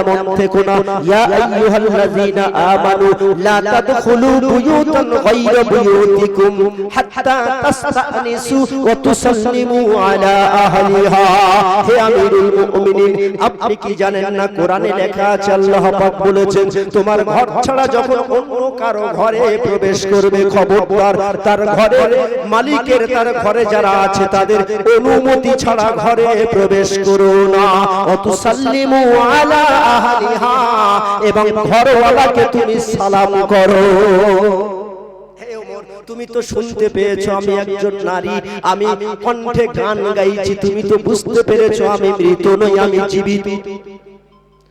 এমন থেকো না। ইয়া আইয়ুহাল্লাযীনা আমানু লা তাদখুলু বুয়ুতান গায়রা বুয়ুতিকুম হাত্তা তাসতানিসু ওয়া তুসাল্লিমু আলা আহলিহা। হে আমিরুল মুমিনিন আপনি কি জানেন না? কোরআনে লেখা আছে আল্লাহ পাক বলেছেন তোমার ঘর ছাড়া যখন অন্য কারও ঘরে প্রবেশ করবে খবরদার তার ঘরের মালিকের তার ঘরে যারা আছে তাদের অনুমতি ছাড়া ঘরে প্রবেশ করো না। অতুসাল্লিমু আলা আহলিহা এবং ঘরওয়ালাকে তুমি সালাম করো। তুমি তো শুনতে পেয়েছ আমি একজন নারী, আমি কণ্ঠে গান গাইছি, তুমি তো বুঝতে পেরেছ আমি মৃত নই, আমি জীবিত।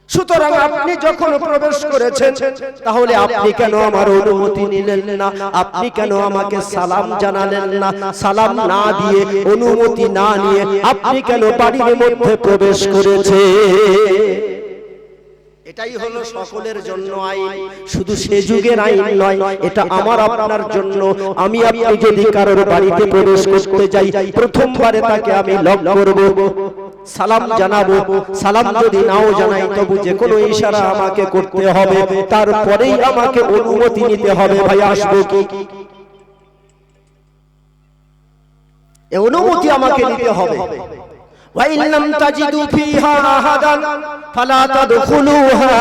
সুতরাং আপনি যখন প্রবেশ করেছেন, তাহলে আপনি কেন আমার অনুমতি নিলেন না? আপনি কেন আমাকে সালাম জানালেন না? সালাম না দিয়ে, অনুমতি না নিয়ে আপনি কেন বাড়ির মধ্যে প্রবেশ করেছে এটাই হলো সকলের জন্য আইন। শুধু সে যুগের আইন নয় এটা আমার আপনার জন্য। আমি আপনি যদি কারোর বাড়িতে প্রবেশ করতে যাই প্রথমবারে তাকে আমি লক করব। সালাম জানাব। সালাম যদি নাও জানাই তবু যে কোনো ইশারা আমাকে করতে হবে। তারপরেই আমাকে অনুমতি নিতে হবে ভাই আসব কি? অনুমতি আমাকে নিতে হবে। وإن لم تجدوا فيها أحدا فلا تدخلوها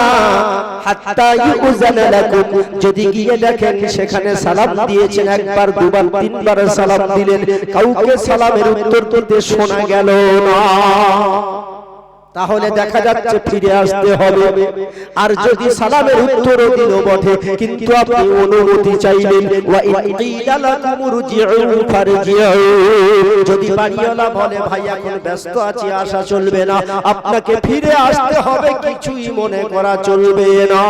حتى يؤذن لكم যদি গিয়ে দেখেন সেখানে সালাম দিয়েছেন একবার দুবার তিনবার সালাম দিলেন কাউকে সালামের উত্তর দিতে শোনা গেল না তাহলে দেখা যাচ্ছে ফিরে আসতে হবে। আর যদি সালামের উত্তরও দিল বটে কিন্তু আপনি অনুমতি চাইলেন যদি বাড়িওয়ালা বলে ভাই এখন ব্যস্ত আছি আসা চলবে না। আপনাকে ফিরে আসতে হবে কিছুই মনে করা চলবে না।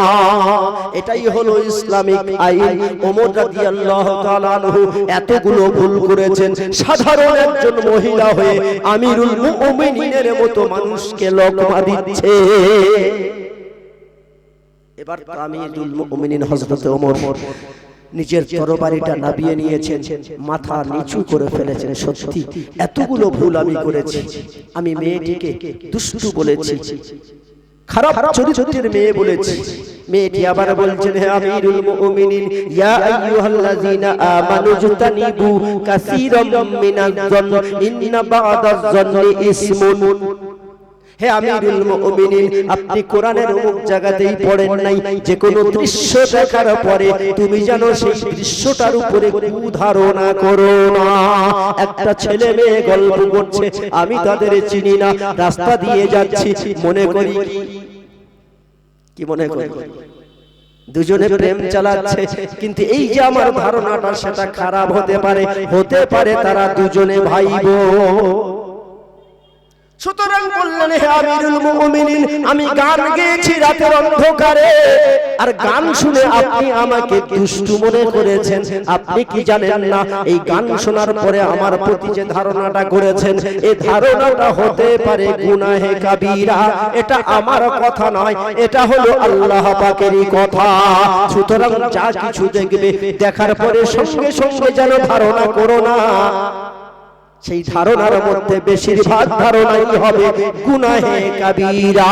এটাই হলো ইসলামিক আইন। ওমর রাদিয়াল্লাহু তাআলা এতগুলো ভুল করেছেন। সাধারণ একজন মহিলা হয়ে আমিরুল মুমিনিনের মতো মানুষকে লোকমা দিচ্ছে এবার আমিরুল মুমিনিন হযরত ওমর নিজের তরবারিটা নাবিয়ে নিয়েছেন মাথা নিচু করে ফেলেছেন। সত্যি এতগুলো ভুল আমি করেছি। আমি মেয়েটিকে দুষ্টু বলেছি। খারাপ চরিত্রের মেয়ে বলেছি। মেয়েটি আবার বলছেন হে আমিরুল মুমিনিন ইয়া আইয়ুহাল্লাযীনা আমানু জুতানিবু কাসীরাম মিনাজ জন্ন ইন্না বা'দাজ জন্নি ইসমুন হে আমিরুল মুমিনিন আপনি কোরআনের অমুক জায়গাতেই পড়েন নাই যে কোনো দৃশ্য দেখার পরে তুমি যেন সেই দৃশ্যটার উপরে কুধারণা করো না। একটা ছেলে মেয়ে গল্প করছে আমি তাদের চিনি না রাস্তা দিয়ে যাচ্ছি মনে করি কি মনে করি? দুজনে প্রেম চালাচ্ছে কিন্তু এই যে আমার ধারণাটা সেটা খারাপ হতে পারে হতে পারে তারা দুজনে ভাই বোন সুতরাং বললেন হে আমিরুল মুমিনিন আমি গান গেয়েছি রাতের অন্ধকারে। আর গান শুনে আপনি আমাকে দুষ্টু মনে করেছেন। আপনি কি জানেন না এই গান শোনার পরে আমার প্রতি যে ধারণাটা করেছেন এই ধারণাটা হতে পারে গুনাহে কাবীরা। এটা আমার কথা নয় এটা হলো আল্লাহ পাকেরই কথা। সুতরাং যা কিছু দেখবে দেখার পরে সঙ্গে সঙ্গে যেন ধারণা করো না। সেই ধারণার মধ্যে বেশিরভাগ ধারণাই হবে গুনাহে কাবীরা।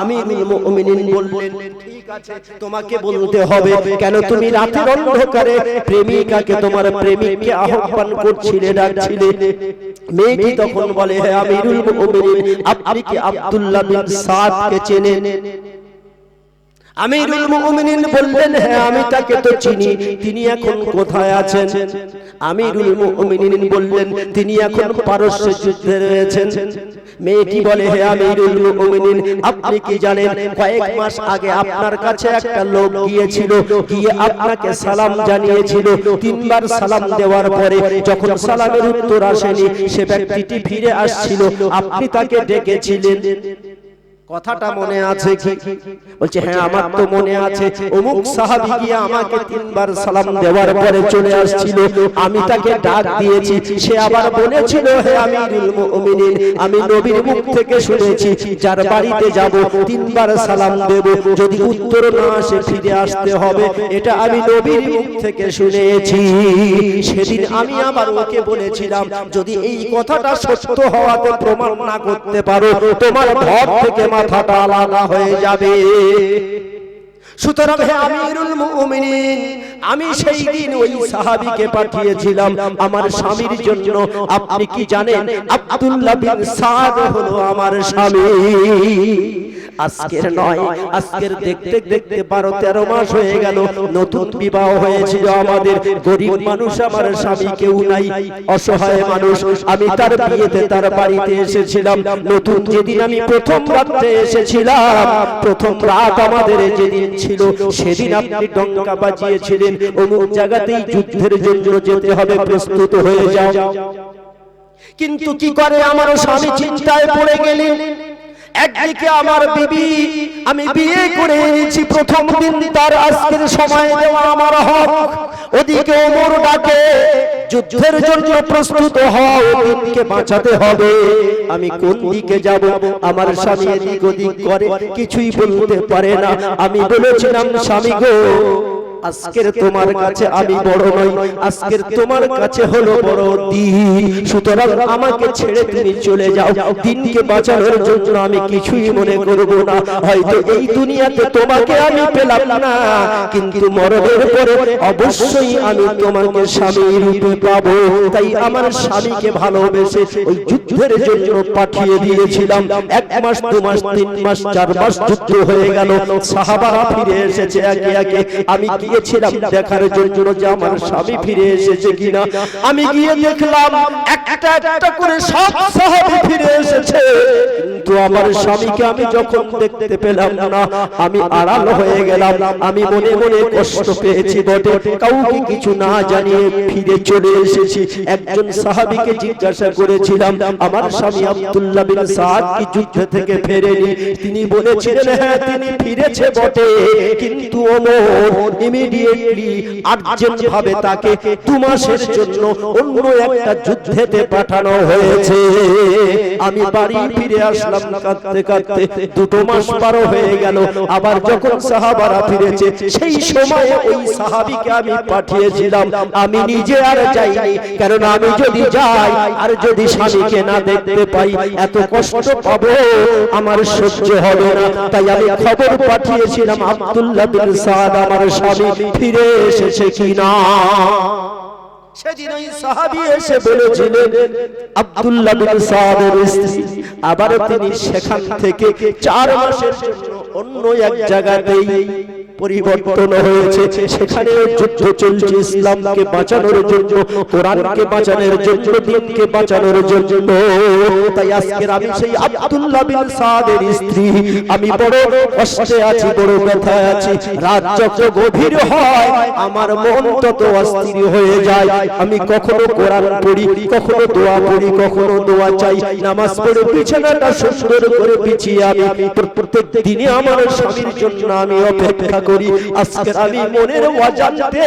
আমি মুমিনিন বললেন ঠিক আছে তোমাকে বলতে হবে কেন তুমি রাতের অন্ধকারে প্রেমিকাকে তোমার প্রেমিককে আহ্বান করছিলে ডাকছিলে। মেয়েটি তখন বলে হে আমিরুল মুমিনিন আপনি কি আব্দুল্লাহ বিন সাদকে চেনেন? আমিরুল মুমিনিন বললেন হ্যাঁ আমি তাকে তো চিনি, তিনি এখন কোথায় আছেন? আমিরুল মুমিনিন বললেন, তিনি এখন পারস্য যুদ্ধে রয়েছেন। মেয়েটি বলে হে আমিরুল মুমিনিন, আপনি কি জানেন, কয়েক মাস আগে আপনার কাছে একটা লোক গিয়েছিল, গিয়ে আপনাকে সালাম জানিয়েছিল। তিনবার সালাম দেওয়ার পরে যখন সালামের উত্তর আসেনি, সে ব্যক্তিটি ফিরে আসছিল। আপনি তাকে ডেকেছিলেন। কথাটা মনে আছে কি? বলছে হ্যাঁ আমার তো মনে আছে। অমুক সাহাবী গিয়ে আমাকে তিনবার সালাম দেওয়ার পরে চলে আসছিল। আমি তাকে ডাক দিয়েছি। সে আবার বলেছিল হে আমিরুল মুমিনিন আমি নবীর মুখ থেকে শুনেছি যার বাড়িতে যাব তিনবার সালাম দেব। যদি উত্তর না আসে ফিরে আসতে হবে। এটা আমি নবীর মুখ থেকে শুনেছি। সেদিন আমি আবার ওকে বলেছিলাম যদি এই কথাটা সত্য হওয়াতে প্রমাণ না করতে পারো তোমার ঘর থেকে মাথা মাথাটা আলাদা হয়ে যাবে। সুতরাং হে আমিরুল আমি সেই দিন ওই সাহাবীকে পাঠিয়েছিলাম। আমার স্বামীর জন্য। আপনি কি জানেন? আব্দুল্লাহ বিন হলো আমার স্বামী। আজকের নয়। আজকের দেখতে দেখতে বারো তেরো মাস হয়ে গেল। নতুন বিবাহ হয়েছিল আমাদের। গরিব মানুষ আমার স্বামী কেউ নাই। অসহায় মানুষ। আমি তার বিয়েতে তার বাড়িতে এসেছিলাম। নতুন যেদিন আমি প্রথম রাত্রে এসেছিলাম, প্রথম রাত আমাদের যেদিন ছিল, সেদিন আপনি ডঙ্কা বাজিয়েছিলেন। অমুক জায়গাতেই যুদ্ধের জন্য যেতে হবে, প্রস্তুত হয়ে যাও। কিন্তু কি করে আমার স্বামী চিন্তায় পড়ে গেলেন? একদিকে আমার বিবি আমি বিয়ে করে এনেছি প্রথম দিন তার আজকের সময় দেওয়া আমার হক। ওদিকে ওমর ডাকে যুদ্ধের জন্য প্রস্তুত হও দিনকে বাঁচাতে হবে। আমি কোন দিকে যাব? আমার স্বামী এদিক ওদিক করে কিছুই বলতে পারে না। আমি বলেছিলাম স্বামী গো আজকের তোমার কাছে আমি বড় নই। আজকের তোমার কাছে হলো বড় দিন। সুতরাং আমাকে ছেড়ে তুমি চলে যাও। দিনকে বাঁচানোর জন্য আমি কিছুই মনে করব না। হয়তো এই দুনিয়াতে তোমাকে আমি পেলাম না। কিন্তু মরণের পরে অবশ্যই আমি তোমাকে স্বামী রূপে পাবো। তাই আমার স্বামীকে ভালোবেসে ওই যুদ্ধের জন্য পাঠিয়ে দিয়েছিলাম। এক মাস দু মাস তিন মাস চার মাস যুদ্ধ হয়ে গেল সাহাবারা ফিরে এসেছে একে একে আমি গিয়েছিলাম দেখার জন্য যে আমার স্বামী ফিরে এসেছে কিনা আমি গিয়ে দেখলাম একটা একটা করে সব সাহাবী ফিরে এসেছে। কিন্তু আমার স্বামীকে আমি যখন দেখতে পেলাম না, আমি আড়াল হয়ে গেলাম। আমি মনে মনে কষ্ট পেয়েছি বটে। কাউকে কিছু না জানিয়ে ফিরে চলে এসেছি। একজন সাহাবীকে জিজ্ঞাসা করেছিলাম, আমার স্বামী আব্দুল্লাহ বিন সাদ কি যুদ্ধ থেকে ফেরেনি? তিনি বলেছিলেন হ্যাঁ তিনি ফিরেছে বটে। কিন্তু ওমর ইমিডিয়েটলি আর্জেন্ট ভাবে তাকে দু মাসের জন্য অন্য একটা যুদ্ধেতে পাঠানো হয়েছে। আমি বাড়ি ফিরে আসলাম কাঁদতে কাঁদতে দুটো মাস পার হয়ে গেল। আবার যখন সাহাবারা ফিরেছে, সেই সময় ওই সাহাবীকে আমি পাঠিয়েছিলাম। আমি নিজে আর কারণ আমি যদি যাই আর যদি স্বামীকে না দেখতে পাই, এত কষ্ট পাবো, আমার সহ্য হবে না। তাই আমি খবর পাঠিয়েছিলাম, আব্দুল্লাহ বিন সাদ, আমার স্বামী ফিরে এসেছে কিনা। সেদিন ওই সাহাবী এসে বলেছিলেন আব্দুল্লাহ বিন সাদের স্ত্রী। আবার তিনি সেখান থেকে চার মাসের জন্য অন্য এক জায়গাতেই পরিবর্তন হয়েছে। সেখানে যুদ্ধ চলছে ইসলামকে বাঁচানোর জন্য কোরআনকে বাঁচানোর জন্য দিনকে বাঁচানোর জন্য। তাই আজকের আমি সেই আব্দুল্লাহ বিন সাদের স্ত্রী। আমি বড় কষ্টে আছি বড় ব্যথায় আছি। রাত যত গভীর হয় আমার মন তত অস্থির হয়ে যায়। আমি কখনো কোরআন পড়ি কখনো দোয়া পড়ি কখনো দোয়া চাই। নামাজ পড়ে বিছানাটা সুন্দর করে বিছিয়ে আমি প্রত্যেক দিনে আমার স্বামীর জন্য আমি অপেক্ষা করি। আজকে আমি মনের অজান্তে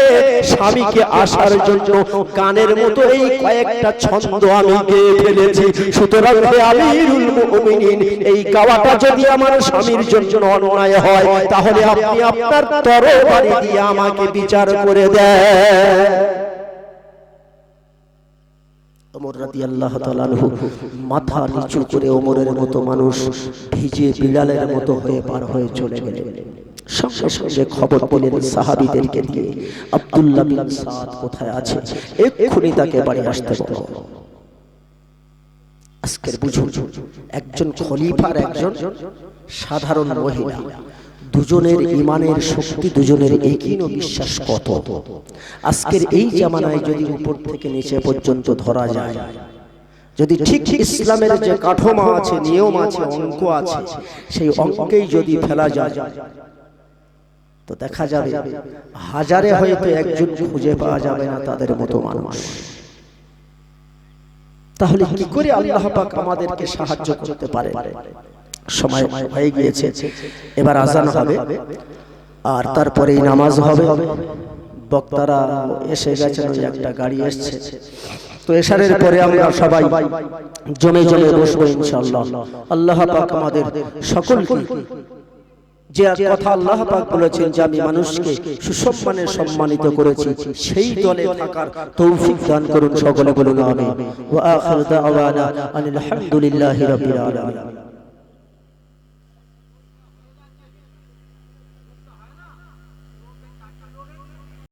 স্বামীকে আসার জন্য গানের মতো এই কয়েকটা ছন্দ আমি গেয়ে ফেলেছি। সুতরাং হে আমিরুল মুমিনিন, এই গাওয়াটা যদি আমার স্বামীর জন্য অন্যায় হয়, তাহলে আপনি আপনার তরবারি দিয়ে আমাকে বিচার করে দেন। ওমর মাথা নিচু করে ওমরের মতো মানুষ ভিজে বিড়ালের মতো হয়ে পার হয়ে চলে সঙ্গে সঙ্গে খবর পেলেন সাহাবীদেরকে দিয়ে, আব্দুল্লাহ সাদ কোথায় আছে? এক্ষুনি তাকে বাড়ি আসতে বলো। আজকের বুঝুন, একজন খলিফার একজন সাধারণ মহিলা। দুজনের ইমানের শক্তি দুজনের একই বিশ্বাস কত? আজকের এই জামানায় যদি উপর থেকে নিচে পর্যন্ত ধরা যায় যদি ঠিক ইসলামের যে কাঠামো আছে নিয়ম আছে অঙ্ক আছে সেই অঙ্কেই যদি ফেলা যায় তো দেখা যাবে হাজারে হয়তো একজন খুঁজে পাওয়া যাবে না তাদের মতো মানুষ। তাহলে কি করে আল্লাহ পাক আমাদেরকে সাহায্য করতে পারে? সময় হয়ে গিয়েছে। এবার আজান হবে। আর তারপরে নামাজ হবে। বক্তারা এসে গেছেন ওই একটা গাড়ি এসছে। তো এশারের পরে আমরা সবাই জমে জমে বসবো ইনশাআল্লাহ। আল্লাহ পাক আমাদের সকলকে যে কথা আল্লাহ পাক বলেছেন যে আমি মানুষকে সুসম্মানে সম্মানিত করেছি সেই দলে থাকার তৌফিক দান করুন সকলে বলুন আমিন। ওয়া আখির দাওয়ানা রাব্বিল আলামিন।